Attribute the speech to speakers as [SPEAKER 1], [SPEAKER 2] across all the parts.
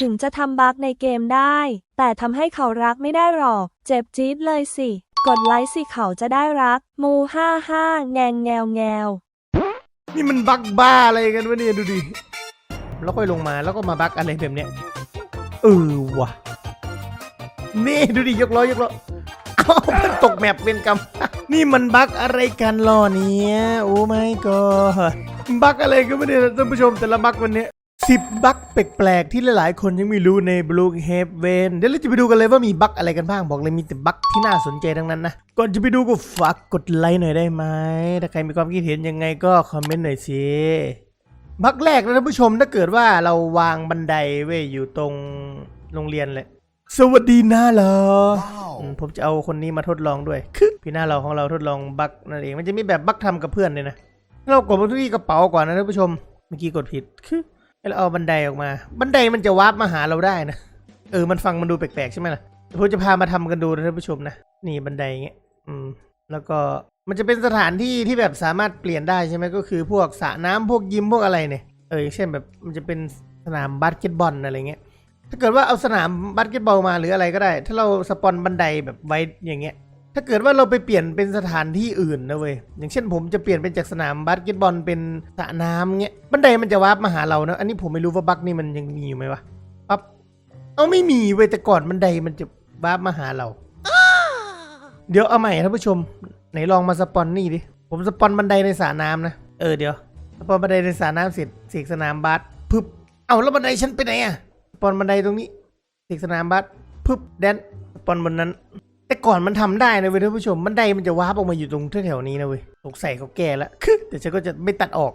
[SPEAKER 1] ถึงจะทำบั๊กในเกมได้ แต่ทำให้เขารักไม่ได้หรอก เจ็บจี๊ดเลยสิ กดไลค์สิเขาจะได้รัก มูห้าห้าแงงแงวแงว
[SPEAKER 2] นี่มันบักบ้าอะไรกันวะเนี่ยดูดิ แล้วค่อยลงมาแล้วก็มาบักอะไรแบบเนี้ย เออว่ะ นี่ดูดิยกล้อยกล้อเอ้ามันตกแมปเป็นกรรม นี่มันบักอะไรกันล่อเนี่ยโอ้ไม่ก็บักอะไรกันวะเนี่ยท่านผู้ชมแต่ละบักวันเนี้ย สิบบักแปลกๆที่หลายๆ คนยังไม่รู้ใน Blue Heaven เดี๋ยวเราจะไปดูกันเลยว่ามีบักอะไรกันบ้างบอกเลยมีแต่บักที่น่าสนใจทั้งนั้นนะก่อนจะไปดูก็ฝากกดไลค์หน่อยได้ไหมถ้าใครมีความคิดเห็นยังไงก็คอมเมนต์หน่อยสิบักแรกนะท่านผู้ชมถ้าเกิดว่าเราวางบันไดเว้ยอยู่ตรงโรงเรียนเลยสวัสดีนะเหรออืมผมจะเอาคนนี้มาทดลองด้วยคือพี่หน้าเราของเราทดลองบักนั่นเองมันจะมีแบบบักทำกับเพื่อนเลยนะเรากดมาที่กระเป๋าก่อนนะท่านผู้ชมเมื่อกี้กดผิดคือ ให้เราเอาบันไดออกมา บันไดมันจะวาร์ปมาหาเราได้นะ เออ มันฟังมันดูแปลกๆใช่ไหมล่ะเดี๋ยวผมจะพามาทำกันดูนะท่านผู้ชมนะ นี่บันไดอย่างเงี้ย อืม แล้วก็มันจะเป็นสถานที่ที่แบบสามารถเปลี่ยนได้ใช่ไหมก็คือพวกสระน้ำพวกยิมพวกอะไรเนี่ย เออ เช่นแบบมันจะเป็นสนามบาสเกตบอลอะไรเงี้ย ถ้าเกิดว่าเอาสนามบาสเกตบอลมาหรืออะไรก็ได้ ถ้าเราสปอนบันไดแบบไว้อย่างเงี้ยาเกิดว่าเราไปเปลี่ยนเป็นสถานที่อื่นนะเว้ย อย่างเช่นผมจะเปลี่ยนเป็นจากสนามบาสเกตบอลเป็นสระน้ำเงี้ย บันไดมันจะวาร์ปมาหาเรานะ อันนี้ผมไม่รู้ว่าบั๊กนี่มันยังมีอยู่ไหมวะ ปั๊บ เอาไม่มีเว้ยแต่ก่อนบันไดมันจะวาร์ปมาหาเรา เดี๋ยวเอาใหม่ท่านผู้ชม ไหนลองมาสปอนนี่ดิ ผมสปอนบันไดในสระน้ำนะ เออเดี๋ยว สปอนบันไดในสระน้ำเสร็จเสกสนามบาสพึบ เอาแล้วบันไดฉันไปไหนอะสปอนบันไดตรงนี้ เสกสนามบาสพึบแดนสปอนบนนั้น แต่ก่อนมันทำได้นะเว้ยท่านผู้ชมบันไดมันจะวาร์ปออกมาอยู่ตรงแถวๆนี้นะเว้ยสงสัยเขาแก้แล้วคือแต่ฉันก็จะไม่ตัดออก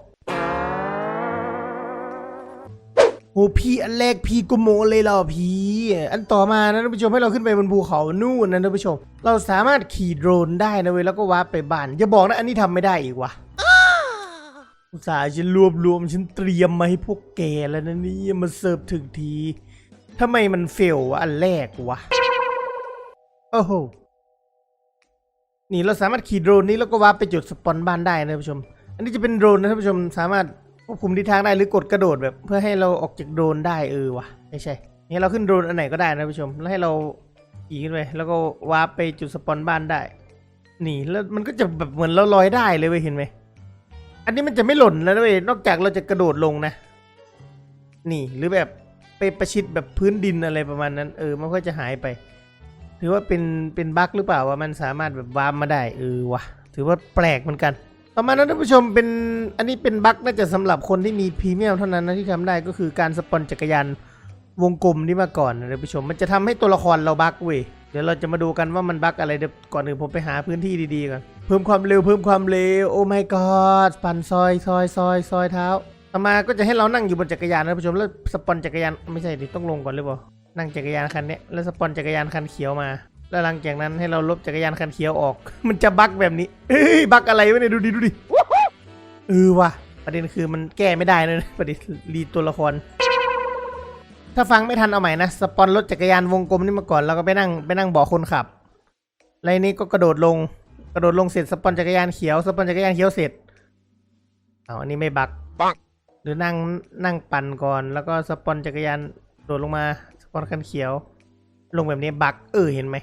[SPEAKER 2] โอ้พี่อันแรกพี่กุโมเลยเหรอพี่อันต่อมานะท่านผู้ชมให้เราขึ้นไปบนภูเขานู่นนะท่านผู้ชม เราสามารถขี่โดรนได้นะเว้ยแล้วก็วาร์ปไปบ้านอย่าบอกนะอันนี้ทำไม่ได้อีกวะอุตส่าห์ฉันรวบรวมฉันเตรียมมาให้พวกแกแล้วนะนี่มาเสิร์ฟถึงทีทำไมมันเฟลวะอันแรกวะ โอ้โห นี่เราสามารถขี่โดรนนี้แล้วก็วาร์ปไปจุดสปอนบ้านได้นะท่านผู้ชม อันนี้จะเป็นโดรนนะท่านผู้ชมสามารถควบคุมทิศทางได้หรือกดกระโดดแบบ เพื่อให้เราออกจากโดรนได้เออวะไม่ใช่นี่เราขึ้นโดรนอันไหนก็ได้นะท่านผู้ชม แล้วให้เราขี่ขึ้นไปแล้วก็วาร์ปไปจุดสปอนบ้านได้ นี่แล้วมันก็จะแบบเหมือนเราลอยได้เลยเว้ยเห็นไหมอันนี้มันจะไม่หล่นแล้วเว้ยนอกจากเราจะกระโดดลงนะ นี่หรือแบบไปประชิดแบบพื้นดินอะไรประมาณนั้น เออมันก็จะหายไป ถือว่าเป็นเป็นบั๊กหรือเปล่าว่ามันสามารถแบบวาร์ปมาได้เออวะถือว่าแปลกเหมือนกัน ต่อมานะท่านผู้ชมเป็นอันนี้เป็นบั๊กน่าจะสำหรับคนที่มีพรีเมียมเท่านั้นนะที่ทำได้ก็คือการสปอนจักรยานวงกลมนี่มาก่อนนะท่านผู้ชม มันจะทำให้ตัวละครเราบั๊กเว้ยเดี๋ยวเราจะมาดูกันว่ามันบั๊กอะไรเดี๋ยวก่อนอื่นผมไปหาพื้นที่ดีๆก่อนเพิ่มความเร็วเพิ่มความเร็วโอ้ my god ปั่นซอยซอยซอยซอยเท้าต่อมาก็จะให้เรานั่งอยู่บนจักรยานนะท่านผู้ชมแล้วสปอนจักรยานไม่ใช่ดิต้องลงก่อนหรือเปล่า นั่งจักรยานคันเนี้ยแล้วสปอนจักรยานคันเขียวมา แล้วหลังจากนั้นให้เราลบจักรยานคันเขียวออก มันจะบั๊กแบบนี้เฮ้ยบั๊กอะไรวะเนี่ยดูดิดูดิเออว่ะประเด็นคือมันแก้ไม่ได้เลยนะประเด็นรีตัวละคร ถ้าฟังไม่ทันเอาใหม่นะสปอนรถจักรยานวงกลมนี่มาก่อนแล้วก็ไปนั่งไปนั่งเบาะคนขับแล้วทีนี้ก็กระโดดลงกระโดดลงเสร็จสปอนจักรยานเขียวสปอนจักรยานเขียวเสร็จเอาอันนี้ไม่บัก
[SPEAKER 3] ปัง
[SPEAKER 2] หรือนั่งนั่งปั่นก่อน แล้วก็สปอนจักรยานโดดลงมา สปอนคันเขียว ลงแบบนี้บักเออเห็นไหม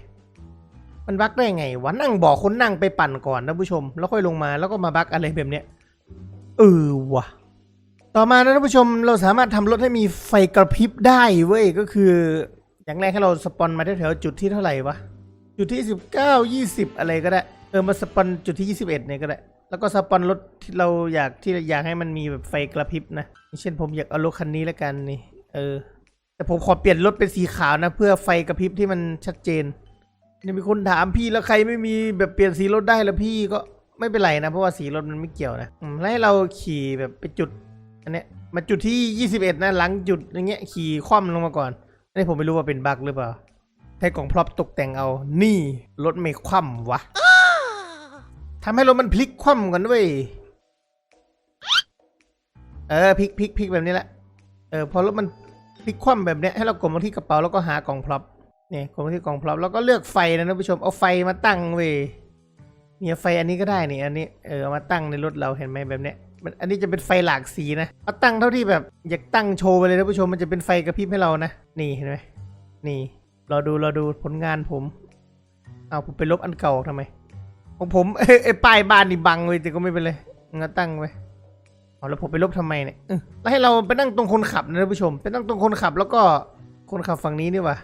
[SPEAKER 2] มันบักได้ไงวะนั่งบอกคนนั่งไปปั่นก่อนท่านผู้ชม แล้วค่อยลงมาแล้วก็มาบักอะไรแบบเนี้ยเออวะต่อมานะท่านผู้ชมเราสามารถทำรถให้มีไฟกระพริบได้เว้ยก็คือ อย่างแรกให้เราสปอนมาแถวจุดที่เท่าไหร่วะจุดที่สิบเก้ายี่สิบอะไรก็ได้เออมาสปอนจุดที่ยี่สิบเอ็ดเนี่ยก็ได้แล้วก็สปอนรถที่เราอยากที่อยากให้มันมีแบบไฟกระพริบนะเช่นผมอยากเอารถคันนี้แล้วกันนี่เออ แต่ผมขอเปลี่ยนรถเป็นสีขาวนะ เพื่อไฟกระพริบที่มันชัดเจนนี่มีคนถามพี่แล้วใครไม่มีแบบเปลี่ยนสีรถได้แล้วพี่ก็ไม่เป็นไรนะ เพราะว่าสีรถมันไม่เกี่ยวนะแล้วให้เราขี่แบบไปจุด อันเนี้ยมาจุดที่ 21 นะหลังจุดอย่างเงี้ยขี่คว่ำลงมาก่อนอันนี้ผมไม่รู้ว่าเป็นบั๊กหรือเปล่าใช้กล่องพร็อพตกแต่งเอา นี่รถไม่คว่ำวะทำให้รถมันพลิกคว่ำกันเว้ยเออพลิกพลิกพลิกแบบนี้แหละเออพอรถมัน พลิกคว่ำแบบเนี้ยให้เรากดมาที่กระเป๋าแล้วก็หากล่องพร็อพเนี่ยกดมาที่กล่องพร็อพแล้วก็เลือกไฟนะท่านผู้ชมเอาไฟมาตั้งเว้ยเนี่ยไฟอันนี้ก็ได้นี่อันนี้เออมาตั้งในรถเราเห็นไหมแบบเนี้ยอันนี้จะเป็นไฟหลากสีนะเอาตั้งเท่าที่แบบอยากตั้งโชว์ไปเลยท่านผู้ชมมันจะเป็นไฟกระพริบให้เรานะนี่เห็นไหมนี่รอดูรอดูผลงานผมเอาผมไปลบอันเก่าทำไมของผมเอ้ยไอ้ป้ายบ้านนี่บังเลยแต่ก็ไม่เป็นไรงั้นตั้งไว้ เอาแล้วผมไปลบทำไมเนี่ยเออแล้วให้เราไปนั่งตรงคนขับนะท่านผู้ชม ไปนั่งตรงคนขับแล้วก็คนขับฝั่งนี้นี่หว่า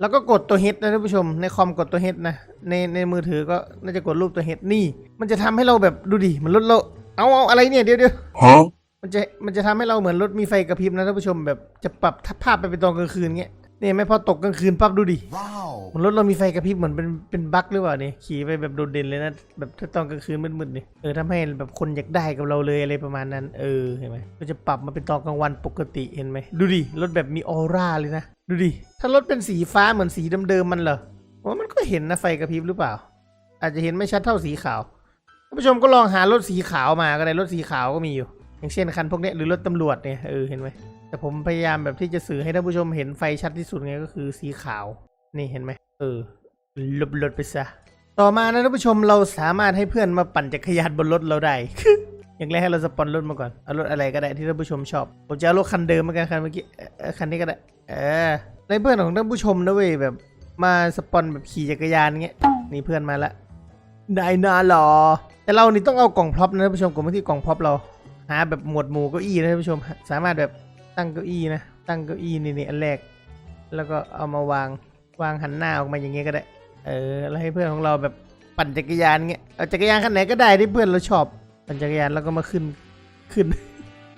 [SPEAKER 2] แล้วก็กดตัวเฮดนะท่านผู้ชม ในคอมกดตัวเฮดนะ ในในมือถือก็น่าจะกดรูปตัวเฮดนี่ มันจะทำให้เราแบบดูดิมันลดเราเอาเอาอะไรเนี่ยเดี๋ยวเดี๋ยว
[SPEAKER 3] Huh?
[SPEAKER 2] มันจะมันจะทำให้เราเหมือนรถมีไฟกระพริบนะท่านผู้ชมแบบจะปรับภาพไปเป็นตอนกลางคืนเงี้ยเนี่ยไม่พอตกกลางคืนปั๊บดูดิ
[SPEAKER 3] Wow.
[SPEAKER 2] เหมันรถเรามีไฟกระพริบเหมือนเป็นเป็นบั๊กหรือเปล่าเนี่ยขี่ไปแบบโดดเด่นเลยนะแบบถ้าตอนกลางคืนมืดๆนี่เออทำให้แบบคนอยากได้กับเราเลยอะไรประมาณนั้น เออเห็นไหมก็จะปรับมาเป็นตอนกลางวันปกติเห็นไหมดูดิรถแบบมีออร่าเลยนะดูดิถ้ารถเป็นสีฟ้าเหมือนสีเดิมๆมันเหรอผมว่ามันก็เห็นนะไฟกระพริบหรือเปล่า อาจจะเห็นไม่ชัดเท่าสีขาวท่านผู้ชมก็ลองหารถสีขาวมาก็ได้รถสีขาวก็มีอยู่ อย่างเช่นคันพวกเนี้ยหรือรถตำรวจเนี่ยเออเห็นไหม แต่ผมพยายามแบบที่จะสื่อให้ท่านผู้ชมเห็นไฟชัดที่สุดไงก็คือสีขาว นี่เห็นไหมเออลบรถไปซะ ต่อมานะท่านผู้ชมเราสามารถให้เพื่อนมาปั่นจักรยานบนรถเราได้ อย่างแรกให้เราสปอนรถมาก่อน เอารถอะไรก็ได้ที่ท่านผู้ชมชอบ ผมจะเอารถคันเดิมเหมือนกันคันเมื่อกี้คันนี้ก็ได้ เออในเพื่อนของท่านผู้ชมนะเว้ยแบบมาสปอนแบบขี่จักรยานเงี้ย นี่เพื่อนมาละได้นาหรอ แต่เรานี่ต้องเอากล่องพร็อพนะท่านผู้ชมกดมที่กล่องพร็อพเรา หาแบบหมวดหมู่เก้าอี้นะท่านผู้ชม สามารถแบบ ตั้งเก้าอี้นะ ตั้งเก้าอี้นี่นี่อันแรก แล้วก็เอามาวางวางหันหน้าออกมาอย่างเงี้ยก็ได้ เออ แล้วให้เพื่อนของเราแบบปั่นจักรยานเงี้ย เอาจักรยานคันไหนก็ได้ที่เพื่อนเราชอบ ปั่นจักรยานแล้วก็มาขึ้น ขึ้น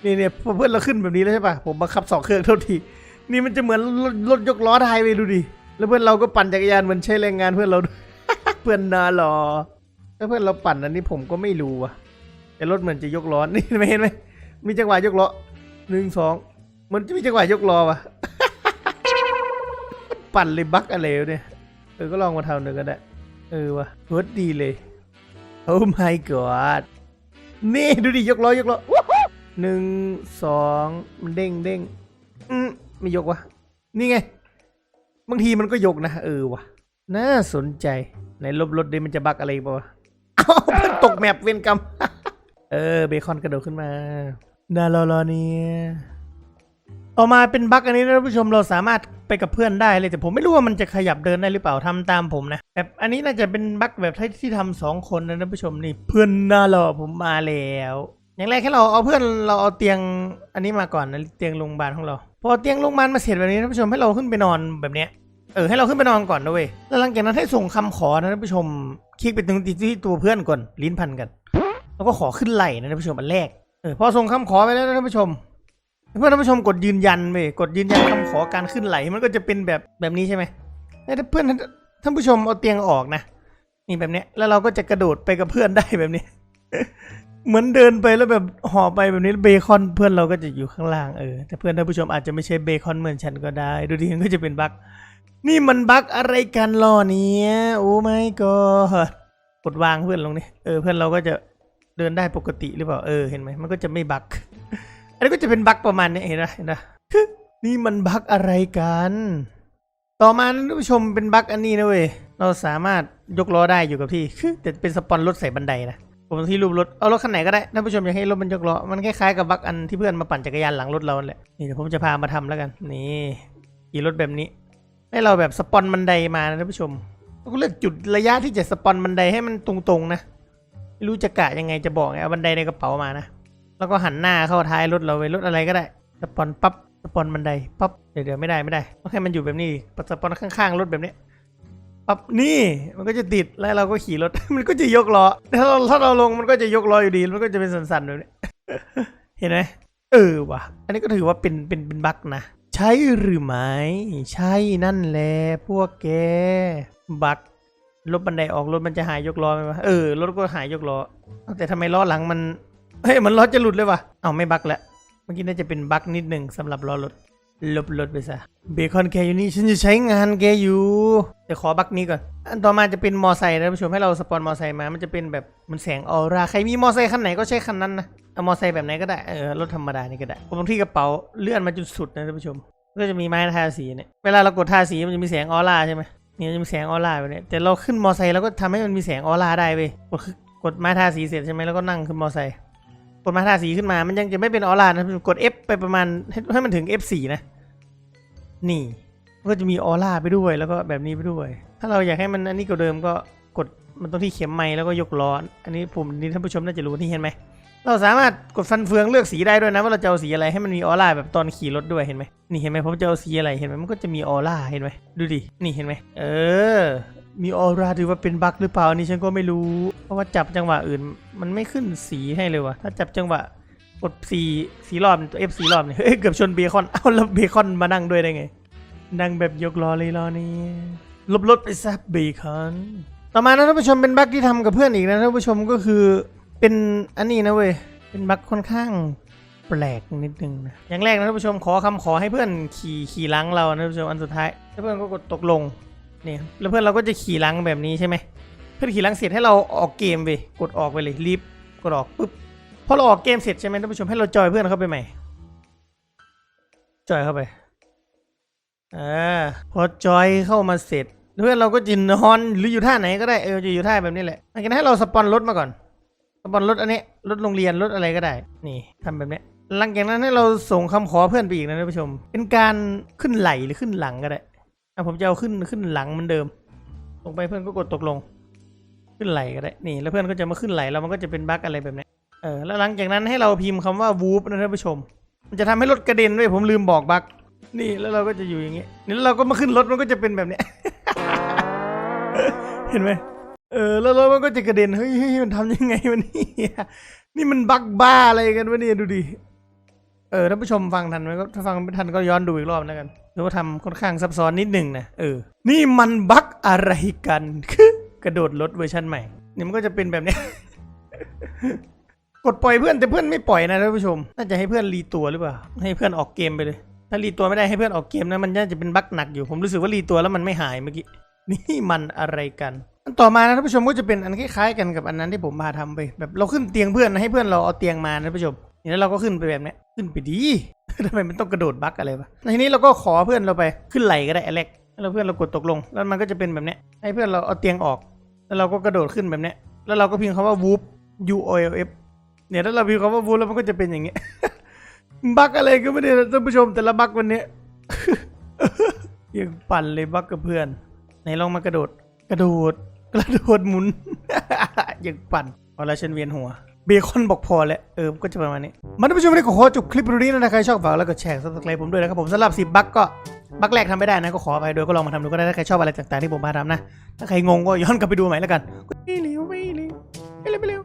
[SPEAKER 2] นี่เนี่ยพอเพื่อนเราขึ้นแบบนี้แล้วใช่ปะผมบังคับสองเครื่องเท่าที นี่มันจะเหมือนรถรถยกล้อไทยไปดูดิ แล้วเพื่อนเราก็ปั่นจักรยานเหมือนใช้แรงงานเพื่อนเรา เพื่อนนาหรอถ้าเพื่อนเราปั่นอันนี้ผมก็ไม่รู้อะแต่รถเหมือนจะยกล้อ นี่ไม่เห็นไหมมีจังหวะยกล้อหนึ่งสอง มันจะมีจังหวะยกล้อวะปั่นเลยบักอะไรเนี่ยเออก็ลองมาทำหนึ่งก็ได้ เออวะรถดีเลย โอ้ my god นี่ดูดิยกล้อยกล้อหนึ่งสองมันเด้งเด้งอืมไม่ยกวะนี่ไง บางทีมันก็ยกนะ เออวะน่าสนใจในลบรถดิมันจะบักอะไรปะวะเอ้ามันตกแมปเวนกรรม เออ เบคอนกระโดดขึ้นมาน่ารอรอเนี่ย ต่อมาเป็นบั๊กอันนี้นะท่านผู้ชมเราสามารถไปกับเพื่อนได้เลยแต่ผมไม่รู้ว่ามันจะขยับเดินได้หรือเปล่าทำตามผมนะแบบอันนี้น่าจะเป็นบั๊กแบบที่ที่ทำสองคนนะท่านผู้ชมนี่เพื่อนน่ารอผมมาแล้วอย่างแรกแค่เราเอาเพื่อนเราเอาเตียงอันนี้มาก่อนนะเตียงโรงพยาบาลของเรา พอเตียงโรงพยาบาลมาเสร็จแบบนี้ท่านผู้ชมให้เราขึ้นไปนอนแบบเนี้ยเออให้เราขึ้นไปนอนก่อนนะเว้ยแล้วหลังจากนั้นให้ส่งคำขอนะท่านผู้ชมคลิกไปตรงที่ตัวเพื่อนก่อนลิ้นพันกัน แล้วก็ขอขึ้นไหลนะท่านผู้ชมอันแรกเออพอส่งคำขอไปแล้วท่านผู้ชม เพื่อนท่านผู้ชมกดยืนยันไปกดยืนยันคำขอการขึ้นไหลมันก็จะเป็นแบบแบบนี้ใช่ไหมแล้วถ้าเพื่อนท่านท่านผู้ชมเอาเตียงออกนะนี่แบบเนี้ยแล้วเราก็จะกระโดดไปกับเพื่อนได้แบบนี้ เหมือนเดินไปแล้วแบบห่อไปแบบนี้เบคอนเพื่อนเราก็จะอยู่ข้างล่างเออแต่เพื่อนท่านผู้ชมอาจจะไม่ใช่เบคอนเหมือนฉันก็ได้ ดูดิมันก็จะเป็นบั๊กนี่มันบั๊กอะไรกันล่อเนี้ยโอ้ไม่ก็กดวางเพื่อนลงนี่เออเพื่อนเราก็จะเดินได้ปกติหรือเปล่าเออเห็นไหมมันก็จะไม่บั๊ก อันนี้ก็จะเป็นบั๊กประมาณนี้เห็นไหมเห็นไหมนี่มันบั๊กอะไรกัน ต่อมานะท่านผู้ชมเป็นบั๊กอันนี้นะเว้ย เราสามารถยกล้อได้อยู่กับที่คือแต่เป็นสปอนรถใส่บันไดนะ ผมที่รูปรถ เอารถคันไหนก็ได้ท่านผู้ชมอยากให้รถมันยกล้อ มันคล้ายๆกับบั๊กอันที่เพื่อนมาปั่นจักรยานหลังรถเราแหละ นี่เดี๋ยวผมจะพามาทำแล้วกัน นี่ขี่รถแบบนี้ ให้เราแบบสปอนบันไดมานะท่านผู้ชมแล้วก็เลือกจุดระยะที่จะสปอนบันไดให้มันตรงๆนะ ไม่รู้จะกะยังไงจะบอกไงเอาบันไดในกระเป๋ามานะ แล้วก็หันหน้าเข้าท้ายรถเราไปรถอะไรก็ได้สปอนปั๊บสปอนบันไดปั๊บเดี๋ยวเดี๋ยวไม่ได้ไม่ได้ต้องให้มันอยู่แบบนี้ดิสปอนข้างๆรถแบบนี้ปั๊บนี่มันก็จะติดแล้วเราก็ขี่รถ มันก็จะยกล้อถ้าเราถ้าเราลงมันก็จะยกล้ออยู่ดี มันก็จะเป็นสันๆแบบนี้เห็นไหมเออว่ะ อันนี้ก็ถือว่าเป็นเป็นเป็นบั๊กนะใช่หรือไม่ใช่นั่นแหละพวกแกบั๊กรถบันไดออกรถมันจะหายยกล้อไหมวะเออรถก็หายยกล้อแต่ทำไมล้อหลังมัน เฮ้ยมันล้อจะหลุดเลยวะเอาไม่บั๊กแล้วเมื่อกี้น่าจะเป็นบั๊กนิดหนึ่งสำหรับล้อรถลบรถไปซะเบคอนแกอยู่นี่ฉันจะใช้งานแกอยู่เดี๋ยวขอบั๊กนี้ก่อนอันต่อมาจะเป็นมอไซค์นะท่านผู้ชมให้เราสปอนมอไซค์มา มันจะเป็นแบบมันแสงออร่าใครมีมอไซค์คันไหนก็ใช้คันนั้นนะเอามอไซค์แบบไหนก็ได้เออรถธรรมดานี่ก็ได้ผมที่กระเป๋าเลื่อนมาจนสุดนะท่านผู้ชม ก็จะมีไม้ทาสีเนี่ยเวลาเรากดทาสีมันจะมีแสงออร่าใช่ไหมเนี่ยจะมีแสงออร่าแบบเนี้ยแต่เราขึ้นมอไซค์เราก็ทำให้มันมีแสงออร่าได้เว้ยกดกดไม้ทาสีเสร็จใช่ไหมแล้วก็นั่งขึ้นมอไซค์ กดมาทาสีขึ้นมา มันยังจะไม่เป็นออร่านะกด F ไปประมาณให้ให้มันถึง F4 นะ นี่มันก็จะมีออร่าไปด้วยแล้วก็แบบนี้ไปด้วย ถ้าเราอยากให้มันอันนี้กว่าเดิมก็กดมันตรงที่เข็มไม้แล้วก็ยกล้ออันนี้ผมนี่ท่านผู้ชมน่าจะรู้นี่เห็นไหมเราสามารถกดฟันเฟืองเลือกสีได้ด้วยนะว่าเราจะเอาสีอะไรให้มันมีออร่าแบบตอนขี่รถด้วยเห็นไหมนี่เห็นไหมผมจะเอาสีอะไรเห็นไหมมันก็จะมีออร่าเห็นไหมดูดินี่เห็นไหมเออ มีออร่าถือว่าเป็นบั๊กหรือเปล่าอันนี่ฉันก็ไม่รู้ เพราะว่าจับจังหวะอื่น มันไม่ขึ้นสีให้เลยวะถ้าจับจังหวะกดสีสีรอบตัว F สีรอบเนี่ยเฮ้ยเกือบชนเบคอน เอาแล้วเบคอนมานั่งด้วยได้ไง นั่งแบบยกล้อเลยล้อนี้ลบรถไปซะเบคอน ต่อมานะท่านผู้ชมเป็นบั๊กที่ทำกับเพื่อนอีกนะท่านผู้ชมก็คือเป็นอันนี้นะเว้ย เป็นบั๊กค่อนข้างแปลกนิดนึงนะ อย่างแรกนะท่านผู้ชมขอคำขอให้เพื่อนขี่ขี่หลังเรานะท่านผู้ชมอันสุดท้ายแล้วเพื่อนก็กดตกลง นี่แล้วเพื่อนเราก็จะขี่ลังแบบนี้ใช่ไหมเพื่อนขี่ลังเสร็จให้เราออกเกมไปกดออกไปเลยรีบกดออกปุ๊บพอเราออกเกมเสร็จใช่ไหมท่านผู้ชมให้เราจอยเพื่อนเข้าไปใหม่จอยเข้าไปอ่าพอจอยเข้ามาเสร็จเพื่อนเราก็จะนอนหรืออยู่ท่าไหนก็ได้เออจะอยู่ท่าแบบนี้แหละหลังจากนั้นให้เราสปอนรถมาก่อนสปอนรถอันนี้รถโรงเรียนรถอะไรก็ได้ นี่ทำแบบนี้หลังจากนั้นให้เราส่งคำขอเพื่อนไปอีกนะท่านผู้ชม เป็นการขึ้นไหลหรือขึ้นหลังก็ได้ อะผมจะเอาขึ้นขึ้นหลังเหมือนเดิม ลงไปเพื่อนก็กดตกลง ขึ้นไหลก็ได้นี่แล้วเพื่อนก็จะมาขึ้นไหลแล้วมันก็จะเป็นบั๊กอะไรแบบนี้เออแล้วหลังจากนั้นให้เราพิมพ์คำว่าวูฟนะท่านผู้ชม มันจะทำให้รถกระเด็นด้วยผมลืมบอกบั๊กนี่แล้วเราก็จะอยู่อย่างนี้นี่แล้วเราก็มาขึ้นรถมันก็จะเป็นแบบนี้เห็นไหมเออแล้วรถมันก็จะกระเด็นเฮ้ยเฮ้ยมันทำยังไงวะเนี่นี่มันบั๊กบ้าอะไรกันวะเนี่ยดูดิเออท่านผู้ชมฟังทันไหมก็ถ้าฟังไม่ทันก็ย้อนดูอีกรอบแล้วกัน รือว่าทำค่อนข้างซับซ้อนนิดหนึ่งนะเออ นี่มันบั๊กอะไรกันคือกระโดดรถเวอร์ชันใหม่เนี่ยมันก็จะเป็นแบบเนี้ยกดปล่อยเพื่อนแต่เพื่อนไม่ปล่อยนะท่านผู้ชม น่าจะให้เพื่อนรีตัวหรือเปล่า ให้เพื่อนออกเกมไปเลย ถ้ารีตัวไม่ได้ให้เพื่อนออกเกมนะมันน่าจะเป็นบั๊กหนักอยู่ ผมรู้สึกว่ารีตัวแล้วมันไม่หายเมื่อกี้ นี่มันอะไรกัน อันต่อมานะท่านผู้ชมก็จะเป็นอันคล้ายๆกันกับอันนั้นที่ผมพาทำไป แบบเราขึ้นเตียงเพื่อนนะให้เพื่อนเราเอาเตียงมานะท่านผู้ชม นี่แล้วเราก็ขึ้นไปแบบเนี้ยขึ้นไปดี ทำไมมันต้องกระโดดบั๊กอะไรวะทีนี้เราก็ขอเพื่อนเราไปขึ้นไหลก็ได้อเล็กแล้วเพื่อนเรากดตกลง แล้วมันก็จะเป็นแบบเนี้ยให้เพื่อนเราเอาเตียงออก แล้วเราก็กระโดดขึ้นแบบเนี้ยแล้วเราก็พิมพ์คำว่า whoop u o l f เนี่ยถ้าเราพิมพ์คำว่า whoop แล้วมันก็จะเป็นอย่างเงี้ยบั๊กอะไรก็ไม่ได้ท่านผู้ชมแต่ละบั๊กวันนี้ยังปั่นเลยบั๊กกับเพื่อนไหนลองมากระโดด กระโดด กระโดดหมุนยังปั่นพอแล้วฉันเวียนหัว บคอนบอกพอแล้วเออก็จะประมาณนี้มาท่านผู้ชมวันนี้ก็ขอจบคลิปวิดีโอนี้นะใครชอบฝากแล้วก็แชร์ซับสไครป์ผมด้วยนะครับผมสำหรับ10บั๊กก็บั๊กแรกทำไม่ได้นะก็ขอไปโดยก็ลองมาทำดูก็ได้ถ้าใครชอบอะไรต่างๆที่ผมมาทำนะถ้าใครงงก็ย้อนกลับไปดูใหม่แล้วกันไม่เร็วไม่เร็วไม่เร็วไม่เร็ว